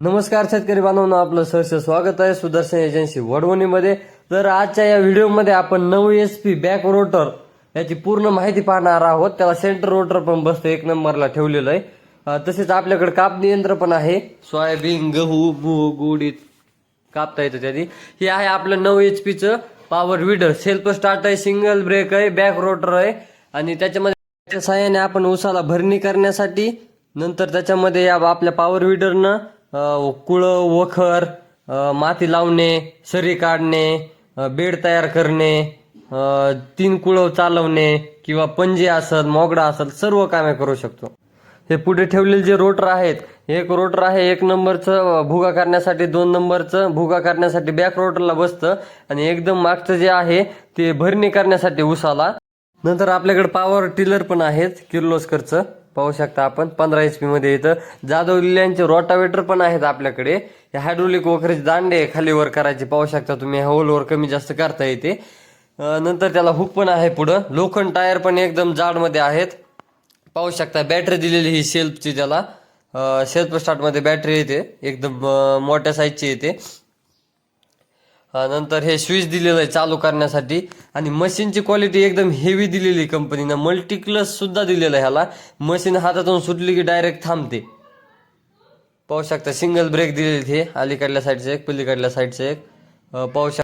नमस्कार शेतकरी बांधवांनो आपलं सहर्ष स्वागत आहे सुदर्शन एजन्सी वडवणीमध्ये. तर आजच्या या व्हिडिओमध्ये आपण नऊ एस पी बॅक रोटर याची पूर्ण माहिती पाहणार आहोत. त्याला सेंटर रोटर पण बसतं एक नंबरला ठेवलेलं आहे. तसेच आपल्याकडे कापणी यंत्र पण आहे. सोयाबीन गहू मूग उडीद कापता येतं त्याची हे आहे आपलं नऊ एच पीचं पॉवर विडर सेल्फ स्टार्ट आहे सिंगल ब्रेक आहे बॅक रोटर आहे. आणि त्याच्यामध्ये त्याच्या साहाय्याने आपण उसाला भरणी करण्यासाठी नंतर त्याच्यामध्ये या आपल्या पॉवर विडरनं कुळ वखर माती लावणे सरी काढणे बेड तयार करणे तीन कुळव चालवणे किंवा पंजे असत मोगडा असत सर्व कामे करू शकतो. हे पुढे ठेवलेले जे रोटर आहेत एक रोटर आहे एक नंबरचं भुगा करण्यासाठी दोन नंबरचं भुगा करण्यासाठी बॅक रोटरला बसतं आणि एकदम मागचं जे आहे ते भरणी करण्यासाठी उसाला नंतर आपल्याकडे पॉवर टिलर पण आहेत किर्लोस्करचं. पाहू शकता आपण. पंधरा एच पी मध्ये येतं जाधव लिल्यांचे रोटावेटर पण आहेत आपल्याकडे. हे हायड्रोलिक वखरेचे दांडे खाली वर करायचे. पाहू शकता तुम्ही होलवर कमी जास्त करता येते. नंतर त्याला हुक पण आहे पुढं. लोखंड टायर पण एकदम जाडमध्ये आहेत. पाहू शकता बॅटरी दिलेली ही सेल्फची त्याला. सेल्फ स्टार्टमध्ये बॅटरी येते. एकदम मोठ्या साईजची येते. नंतर हे स्विच दिलेलं आहे चालू करण्यासाठी. आणि मशीनची क्वालिटी एकदम हेवी दिलेली कंपनीनं मल्टीक्लस सुद्धा दिलेलं आहे ह्याला. मशीन हातातून सुटली की डायरेक्ट थांबते. पाहू शकता सिंगल ब्रेक दिलेली हे अलीकडल्या साईडचं एक पलीकडल्या साईडचे एक. पाहू शकता.